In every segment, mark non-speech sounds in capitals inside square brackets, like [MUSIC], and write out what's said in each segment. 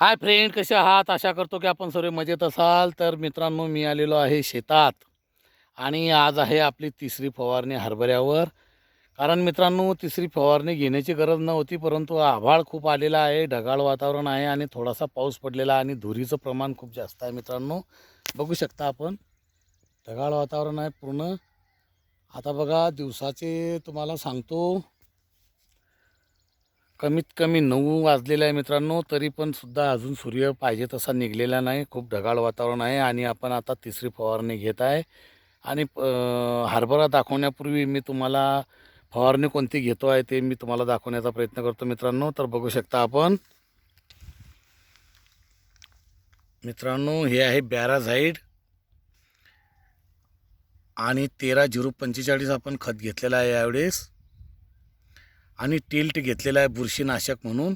Hi friend कसे आहात? आशा करतो की आपण सर्व मजेत असाल. तर मित्रांनो मी आलेलो आहे शेतात आणि आज आहे आपली तिसरी फवारणी हरभऱ्यावर. कारण मित्रांनो तिसरी फवारणी घेण्याची गरज नव्हती परंतु आभाळ खूप आलेला आहे ढगाळ वातावरण आहे आणि थोडासा पाऊस पडलेला आणि धुरीचं प्रमाण खूप जास्त आहे मित्रांनो. बघू शकता आपण. ढगाळ वातावरण आहे पूर्ण. आता बघा दिवसाचे तुम्हाला सांगतो. कमीत कमी नऊ वाजलेलं आहे मित्रांनो तरी पण सुद्धा अजून सूर्य पाहिजे तसा निघलेला नाही. खूप ढगाळ वातावरण आहे आणि आपण आता तिसरी फवारणी घेत आहे. आणि हरभरा दाखवण्यापूर्वी मी तुम्हाला फवारणी कोणती घेतो आहे ते मी तुम्हाला दाखवण्याचा प्रयत्न करतो मित्रांनो. तर बघू शकता आपण. मित्रांनो हे आहे बॅराझाईड आणि तेरा झिरो पंचेचाळीस आपण खत घेतलेलं आहे यावेळेस. आणि टिल्ट घेतलेला आहे बुरशीनाशक म्हणून.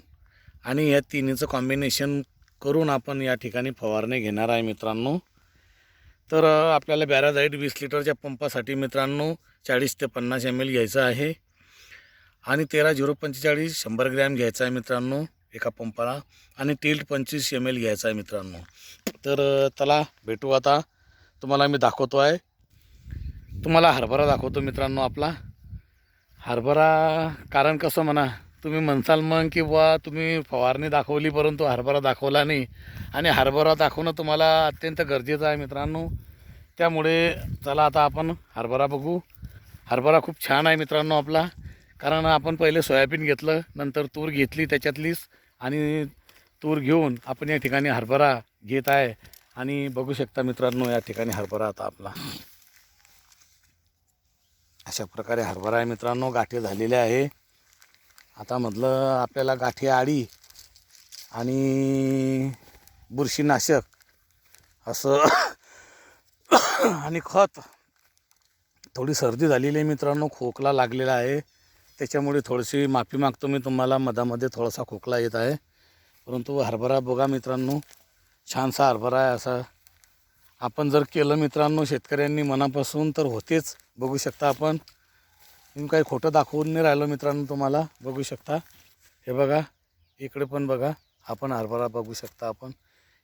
आणि या तिन्हीचं कॉम्बिनेशन करून आपण या ठिकाणी फवारणी घेणार आहे मित्रांनो. तर आपल्याला बॅराझाईट वीस लिटरच्या पंपासाठी मित्रांनो चाळीस ते पन्नास एम एल घ्यायचं आहे. आणि तेरा झिरो पंचेचाळीस शंभर ग्रॅम घ्यायचं आहे मित्रांनो एका पंपाला. आणि टिल्ट पंचवीस एम एल घ्यायचं आहे मित्रांनो. तर चला भेटू आता. तुम्हाला मी दाखवतो आहे तुम्हाला हरभरा दाखवतो मित्रांनो आपला. हरभरा कारण कसं म्हणा तुम्ही म्हणसाल मग की बुवा तुम्ही फवारणी दाखवली परंतु हरभरा दाखवला नाही. आणि हरभरा दाखवणं तुम्हाला अत्यंत गरजेचं आहे मित्रांनो. त्यामुळे चला आता आपण हरभरा बघू. हरभरा खूप छान आहे मित्रांनो आपला. कारण आपण पहिले सोयाबीन घेतलं नंतर तूर घेतली त्याच्यातलीच आणि तूर घेऊन आपण या ठिकाणी हरभरा घेत आहे. आणि बघू शकता मित्रांनो या ठिकाणी हरभरा आता आपला. अशा प्रकारे हरभरा आहे मित्रांनो गाठी झालेल्या आहे. आता म्हटलं आपल्याला गाठी आळी आणि बुरशीनाशक असं [COUGHS] आणि खत. थोडी सर्दी झालेली आहे मित्रांनो खोकला लागलेला आहे. त्याच्यामुळे थोडीशी माफी मागतो मी तुम्हाला मधामध्ये थोडासा खोकला येत आहे. परंतु हरभरा बघा मित्रांनो छानसा हरभरा आहे असा. आपण जर केलं मित्रांनो शेतकऱ्यांनी मनापासून तर होतेच. बघू शकता आपण. मी काही खोटं दाखवून नाही राहिलो मित्रांनो तुम्हाला. बघू शकता. हे बघा. इकडे पण बघा. आपण हरभरा बघू शकता आपण.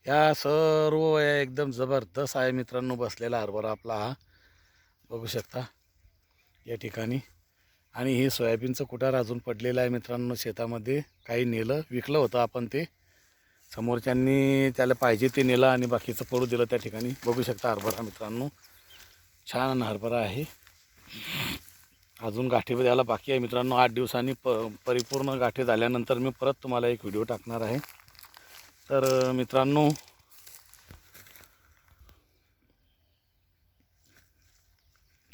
या सर्व या एकदम जबरदस्त आहे मित्रांनो बसलेला हरभरा आपला हा. बघू शकता. या ठिकाणी. आणि हे सोयाबीनचं कुटार अजून पडलेलं आहे मित्रांनो शेतामध्ये. काही नेलं विकलं होतं आपण ते. समोरच्यांनी त्याला पाहिजे ते नेलं आणि बाकीचं पडू दिलं त्या ठिकाणी. बघू शकता हरभरा मित्रांनो. छान हरभरा आहे. अजून गाठी द्यायला बाकी आहे. मित्रांनो आठ दिवसांनी प परिपूर्ण गाठी झाल्यानंतर मी परत तुम्हाला एक व्हिडिओ टाकणार आहे. तर मित्रांनो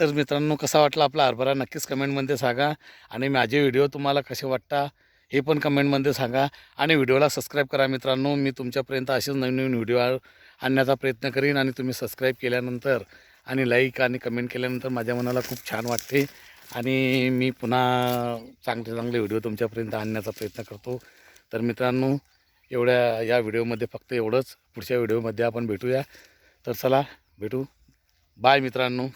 तर मित्रांनो कसा वाटला आपला हरभरा? नक्कीच कमेंटमध्ये सांगा. आणि माझे व्हिडिओ तुम्हाला कसे वाटता? हे पण कमेंटमध्ये सांगा. आणि व्हिडिओला सबस्क्राईब करा मित्रांनो. मी तुमच्यापर्यंत असेच नवीन नवीन व्हिडिओ आणण्याचा प्रयत्न करीन आणि तुम्ही सबस्क्राईब केल्यानंतर आणि लाईक आणि कमेंट केल्यानंतर माझ्या मनाला खूप छान वाटते. आणि मी पुन्हा चांगले चांगले व्हिडिओ तुमच्यापर्यंत आणण्याचा प्रयत्न करतो. तर मित्रांनो एवढ्या या व्हिडिओमध्ये फक्त एवढंच. पुढच्या व्हिडिओमध्ये आपण भेटूया. तर चला भेटू. बाय मित्रांनो.